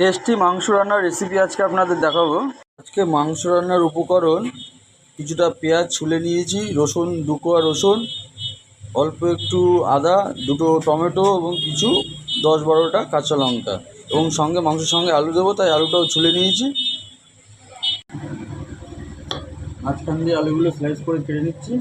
Tasty মাংস রান্নার recipe আজকে আপনাদের দেখাবো। আজকে মাংস রান্নার উপকরণ, কিছুটা পেঁয়াজ ছুলে নিয়েছি, রসুন দু কোয়া রসুন, অল্প একটু আদা, দুটো টমেটো এবং কিছু দশ বারোটা কাঁচা লঙ্কা এবং সঙ্গে মাংসের সঙ্গে আলু দেবো, তাই আলুটাও ছুলে নিয়েছি। মাঝখান দিয়ে আলুগুলো স্লাইস করে কেটে নিচ্ছি।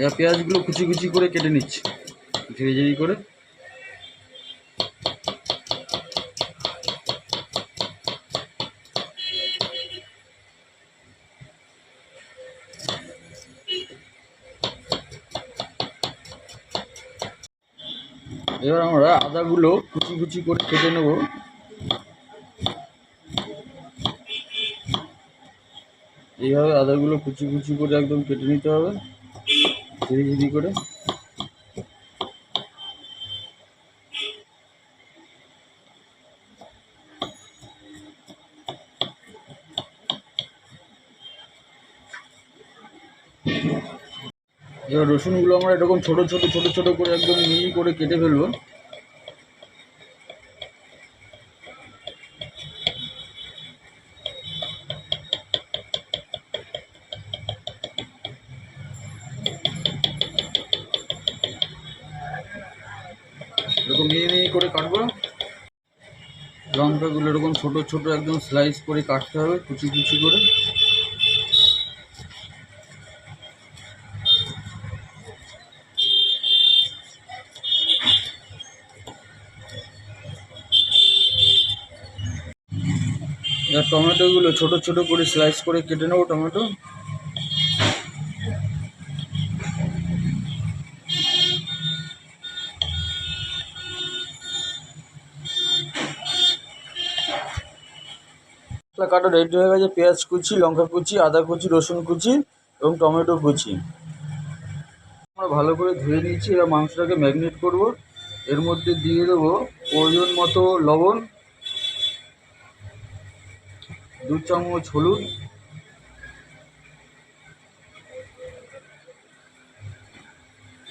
এবার পেঁয়াজগুলো কুচি কুচি করে কেটে নিচ্ছি। ঝিরি ঝিরি করে। এবার আমরা আদাগুলো কুচি কুচি করে কেটে নেব। এইভাবে আদাগুলো কুচি কুচি করে একদম কেটে নিতে হবে। ঝিরি ঝিরি করে। এবার রসুনগুলো আমরা এরকম ছোট ছোট ছোট ছোট করে একদম মিহি করে কেটে ফেলব। মিহি মিহি করে কাটবো। লঙ্কাগুলো এরকম ছোট ছোট একদম স্লাইস করে কাটতে হবে, কুচি কুচি করে। টমেটোগুলো ছোট ছোট করে স্লাইস করে কেটে নেব টমেটো। কাটা রেডি হয়ে গেছে, পেঁয়াজ কুচি, লঙ্কা কুচি, আদা কুচি, রসুন কুচি এবং টমেটো কুচি। আমরা ভালো করে ধুয়ে নিয়েছি, এবার মাংসটাকে ম্যাগনেট করব। এর মধ্যে দিয়ে দেবো প্রয়োজন মতো লবণ, দু চামচ হলুদ,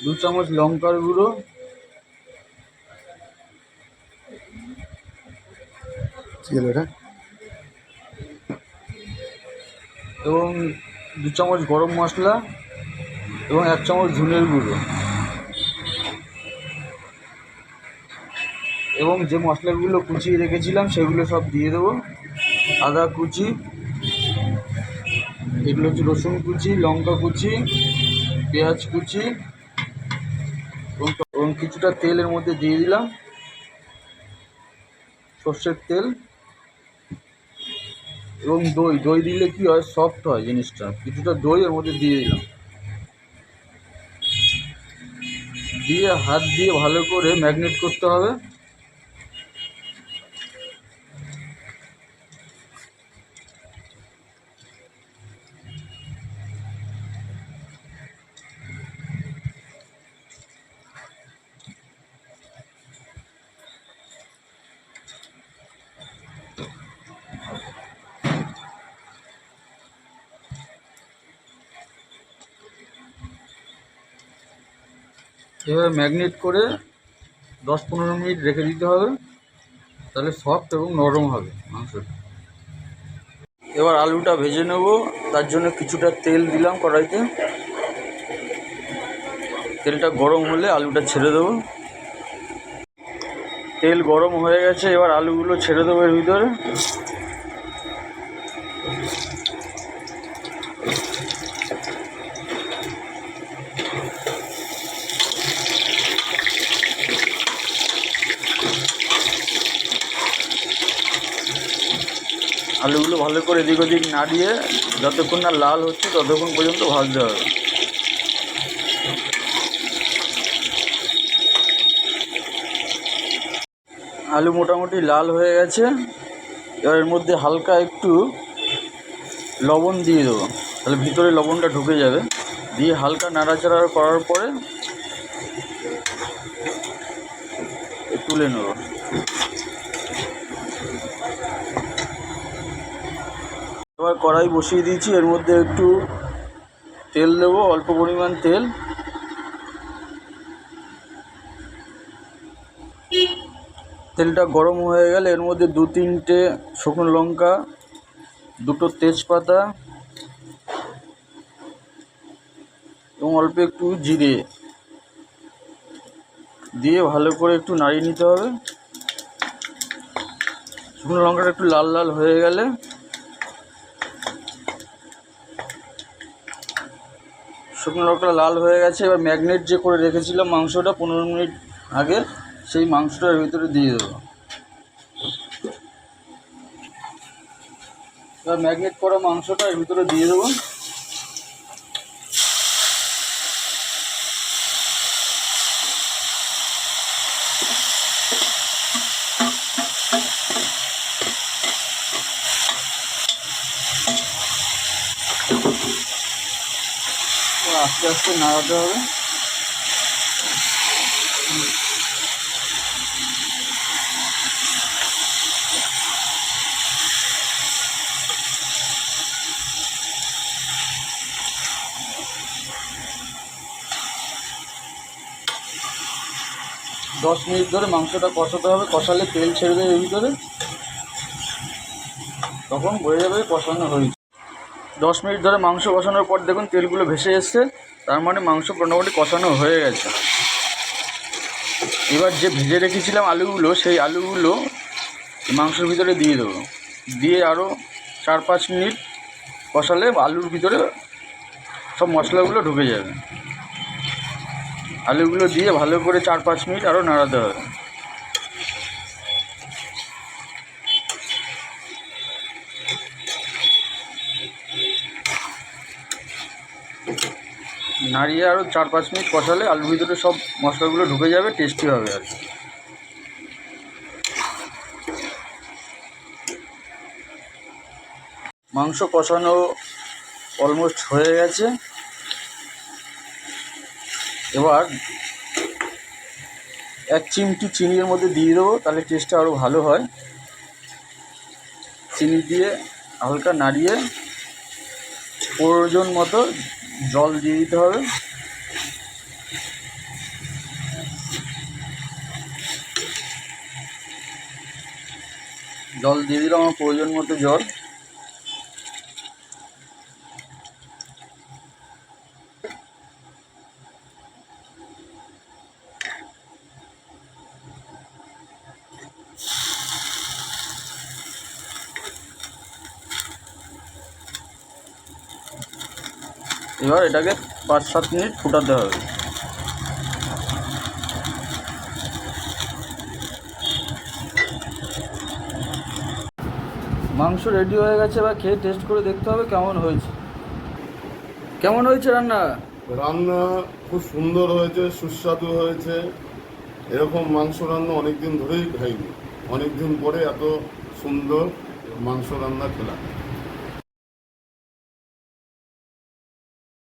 দু চামচ লঙ্কার গুঁড়ো, কি হলো এটা? এবং দু চামচ গরম মশলা এবং এক চামচ ধনের গুঁড়ো। এবং যে মশলাগুলো কুচিয়ে রেখেছিলাম, সেগুলো সব দিয়ে দেবো। আদা কুচি, এগুলো হচ্ছে রসুন কুচি, লঙ্কা কুচি, পেঁয়াজ কুচি, এবং কিছুটা তেলের মধ্যে দিয়ে দিলাম। সর্ষের তেল। এবং দই দই দিলে কি হয়? সফট হয় জিনিসটা। কিছুটা দই এর মধ্যে দিয়ে দিলাম। দিয়ে হাত দিয়ে ভালো করে ম্যাগনেট করতে হবে। এবার ম্যাগনেট করে দশ পনেরো মিনিট রেখে দিতে হবে, তাহলে সফট এবং নরম হবে মাংসটা। এবার আলুটা ভেজে নেব, তার জন্য কিছুটা তেল দিলাম কড়াইতে। তেলটা গরম হলে আলুটা ছেড়ে দেবো। তেল গরম হয়ে গেছে, এবার আলুগুলো ছেড়ে দেবো এর ভিতরে। আলুগুলো ভালো করে এদিক ওদিক নাড়িয়ে যতক্ষণ না লাল হচ্ছে ততক্ষণ পর্যন্ত ভাজতে হবে। আলু মোটামুটি লাল হয়ে গেছে। এবার এর মধ্যে হালকা একটু লবণ দিয়ে দেবো। তাহলে ভিতরে লবণটা ঢুকে যাবে। দিয়ে হালকা নাড়াচাড়া করার পরে তুলে নেব। কড়াই বসিয়ে দিয়েছি। এর মধ্যে একটু তেল দেবো অল্প পরিমাণ তেল। তেলটা গরম হয়ে গেলে এর মধ্যে দু তিনটে শুকনো লঙ্কা, দুটো তেজপাতা এবং অল্প একটু জিরে দিয়ে ভালো করে একটু নাড়িয়ে নিতে হবে। শুকনো লঙ্কাটা একটু লাল লাল হয়ে গেলে শুকনো লঙ্কা লাল হয়ে গেছে, এবার ম্যাগনেট যে করে রেখেছিলাম মাংসটা পনেরো মিনিট আগে, সেই মাংসটার ভিতরে দিয়ে দেবো। এবার ম্যাগনেট করা মাংসটা এর ভিতরে দিয়ে দেবো। আস্তে আস্তে নাড়াতে হবে দশ মিনিট ধরে মাংসটা কষাতে হবে, কষালে তেল ছেড়ে দেবে এর ভিতরে। তখন বোঝা যাবে কষানো হয়েছে। দশ মিনিট ধরে মাংস কষানোর পর দেখুন তেলগুলো ভেসে এসছে, তার মানে মাংস মোটামুটি কষানো হয়ে গেছে। এবার যে ভেজে রেখেছিলাম আলুগুলো, সেই আলুগুলো মাংসের ভিতরে দিয়ে দেবো। দিয়ে আরও চার পাঁচ মিনিট কষালে আলুর ভিতরে সব মশলাগুলো ঢুকে যাবে। আলুগুলো দিয়ে ভালো করে চার পাঁচ মিনিট আরও নাড়াতে হবে। নাড়িয়ে আরও চার পাঁচ মিনিট কষালে আলুর ভিতরে সব মশলাগুলো ঢুকে যাবে টেস্টি হবে আর। মাংস কষানো অলমোস্ট হয়ে গেছে। এবার এক চিমটি চিনির মধ্যে দিয়ে দেবো, তাহলে টেস্টটা আরও ভালো হয়। চিনি দিয়ে হালকা নাড়িয়ে, প্রয়োজন মতো জল দিয়ে দিতে হবে। জল দিয়ে দিলাম আমার প্রয়োজন মতো জল। এবার এটাকে পাঁচ সাত মিনিট ফুটাতে হবে। মাংস রেডি হয়ে গেছে, এবার খেয়ে টেস্ট করে দেখতে হবে কেমন হয়েছে। কেমন হয়েছে রান্না? রান্না খুব সুন্দর হয়েছে, সুস্বাদু হয়েছে। এরকম মাংস রান্না অনেক দিন ধরেই খাইনি। অনেক দিন পরে এত সুন্দর মাংস রান্না খেলাম।